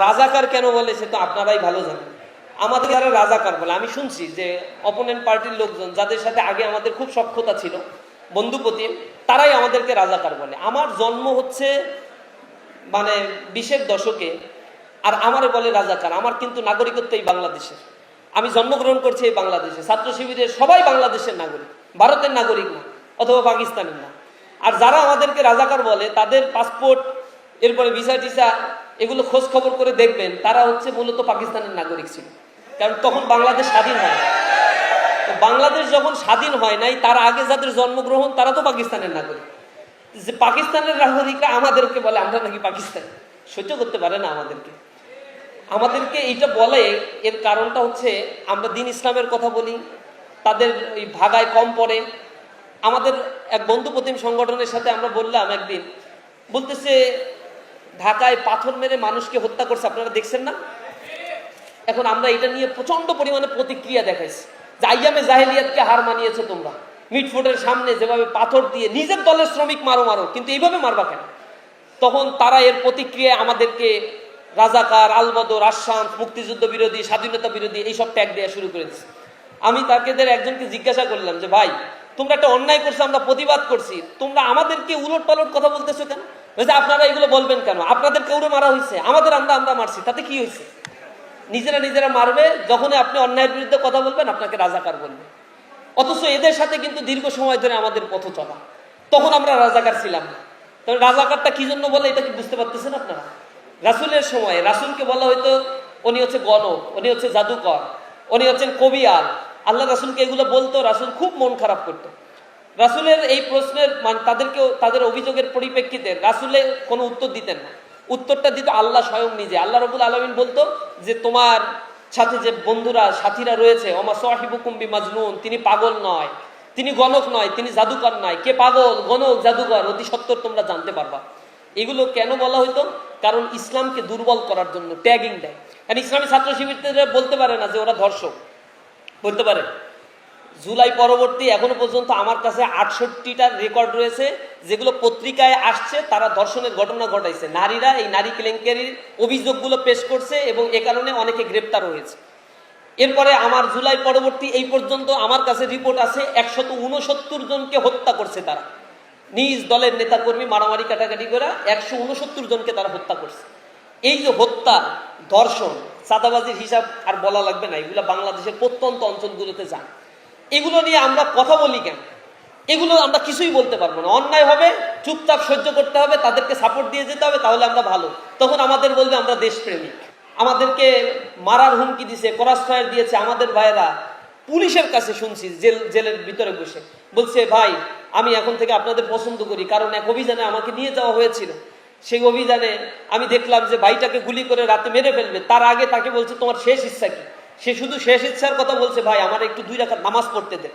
রাজাকার কেন বলে সে তো আপনারাই ভালো জানেন। আমাদের যারা রাজাকার বলে, আমি শুনছি যে অপোনেন্ট পার্টির লোকজন যাদের সাথে আগে আমাদের খুব সক্ষতা ছিল, বন্ধুপতি, তারাই আমাদেরকে রাজাকার বলে। আমার জন্ম হচ্ছে মানে বিশের দশকে, আর আমারে বলে রাজাকার। আমার কিন্তু নাগরিকত্ব এই বাংলাদেশের। আমি জন্মগ্রহণ করছি এই বাংলাদেশে। ছাত্র শিবিরের সবাই বাংলাদেশের নাগরিক। ভারতের নাগরিক না, অথবা পাকিস্তানের না। আর যারা আমাদেরকে রাজাকার বলে, তাদের পাসপোর্ট এরপরে ভিসা টিসা এগুলো খোঁজ খবর করে দেখবেন, তারা হচ্ছে মূলত পাকিস্তানের নাগরিক ছিল। কারণ তখন বাংলাদেশ স্বাধীন হয় তো বাংলাদেশ যখন স্বাধীন হয় নাই, তার আগে যাদের জন্মগ্রহণ, তারা তো পাকিস্তানের নাগরিক। যে পাকিস্তানের নাগরিকরা আমাদেরকে বলে, আমরা নাকি পাকিস্তান। সহ্য করতে পারে না আমাদেরকে। আমাদেরকে এইটা বলে, এর কারণটা হচ্ছে, আমরা দিন ইসলামের কথা বলি, তাদের ওই ভাগায় কম পড়ে। আমাদের এক বন্ধু প্রতিম সংগঠনের সাথে আমরা বললাম একদিন, বলতেছে ঢাকায় পাথর মেরে মানুষকে হত্যা করছে, আপনারা দেখছেন না? এখন আমরা এটা নিয়ে প্রচণ্ড পরিমাণে প্রতিক্রিয়া দেখাইছি। যে আইয়ামে জাহেলিয়াতকে হার মানিয়েছো তোমরা। মিটফুটের সামনে যেভাবে পাথর দিয়ে নিজের দলের শ্রমিক মারো মারো, কিন্তু এইভাবে মারবা কেন? তখন তারা এর প্রতিক্রিয়ায় আমাদেরকে রাজাকার, আলবদর আসাম মুক্তিযুদ্ধ বিরোধী, স্বাধীনতা বিরোধী এইসব ট্যাগ দেওয়া শুরু করে দিচ্ছে আমি তাদের একজনকে জিজ্ঞাসা করলাম যে, ভাই, তোমরা একটা অন্যায় করছ, আমরা প্রতিবাদ করছি। তোমরা আমাদেরকে উলট পালট কথা বলতেছো কেন? বলছে আপনারা এগুলো বলবেন কেন? আপনাদের কেউরে মারা হয়েছে আমাদের আমরা আমরা মারছি, তাতে কি হয়েছে নিজেরা নিজেরা মারবে যখন আপনি অন্যায়ের বিরুদ্ধে কথা বলবেন, আপনাকে রাজাকার বলবে। অথচ এদের সাথে কিন্তু দীর্ঘ সময় ধরে আমাদের পথ চলা। তখন আমরা রাজাকার ছিলাম না। তবে রাজাকারটা কি জন্য বলে, এটা কি বুঝতে পারতেছেন আপনারা? রাসুলের সময়, রাসুলকে বলা হয়তো উনি হচ্ছে গণক, উনি হচ্ছে জাদুকর, উনি হচ্ছেন কবিয়াল। আল্লাহ রাসুলকে এগুলো বলতো, রাসুল খুব মন খারাপ করতো। রাসুলের এই প্রশ্নের মানে তাদেরকেও তাদের অভিযোগের পরিপ্রেক্ষিতে রাসুলে কোনো উত্তর দিতেন না। উত্তরটা দিত আল্লাহ স্বয়ং নিজে। আল্লাহ রবুল আলমিন বলতো যে, তোমার সাথে যে বন্ধুরা, সাথীরা রয়েছে অমা সোহাহিবুকুম্বি মাজনুন তিনি পাগল নয়, তিনি গণক নয়, তিনি জাদুকর নয়। কে পাগল, গণক, জাদুকর, অতি সত্তর তোমরা জানতে পারবা। এগুলো কেন বলা হইতো? কারণ ইসলামকে দুর্বল করার জন্য ট্যাগিং দেয়। কারণ ইসলামী ছাত্র শিবিররা বলতে পারে না যে, ওরা ধর্ষক। বলতে পারে। জুলাই পরবর্তী এখনও পর্যন্ত আমার কাছে আটষট্টিটা রেকর্ড রয়েছে, যেগুলো পত্রিকায় আসছে, তারা ধর্ষণের ঘটনা ঘটাইছে। নারীরা এই নারী কেলেঙ্কারির অভিযোগগুলো পেশ করছে এবং এ কারণে অনেকে গ্রেপ্তার হয়েছে। এরপরে আমার জুলাই পরবর্তী এই পর্যন্ত আমার কাছে রিপোর্ট আছে, একশত উনসত্তর জনকে হত্যা করছে তারা। নিজ দলের নেতাকর্মী মারামারি কাটাকাটি করে একশো উনসত্তর জনকে তারা হত্যা করছে। এই যে হত্যা, ধর্ষণ, চাঁদাবাজির হিসাব আর বলা লাগবে না, এগুলো বাংলাদেশের প্রত্যন্ত অঞ্চলগুলোতে যান এগুলো নিয়ে আমরা কথা বলি কেন? এগুলো আমরা কিছুই বলতে পারব না। অন্যায় হবে, চুপচাপ সহ্য করতে হবে, তাদেরকে সাপোর্ট দিয়ে যেতে হবে, তাহলে আমরা ভালো। তখন আমাদের বলবে, আমরা দেশপ্রেমিক। আমাদেরকে মারার হুমকি দিছে করাস দিয়েছে আমাদের ভাইয়েরা। পুলিশের কাছে শুনছি, জেল, জেলের ভিতরে বসে। বলছে, ভাই, আমি এখন থেকে আপনাদের পছন্দ করি, কারণ এক অভিযানে আমাকে নিয়ে যাওয়া হয়েছিল। সেই অভিযানে আমি দেখলাম যে ভাইটাকে গুলি করে রাতে মেরে ফেলবে। তার আগে তাকে বলছে, তোমার শেষ ইচ্ছা কি? সে শুধু শেষ ইচ্ছার কথা বলছে ভাই আমার একটু দুই রাখার নামাজ পড়তে দেন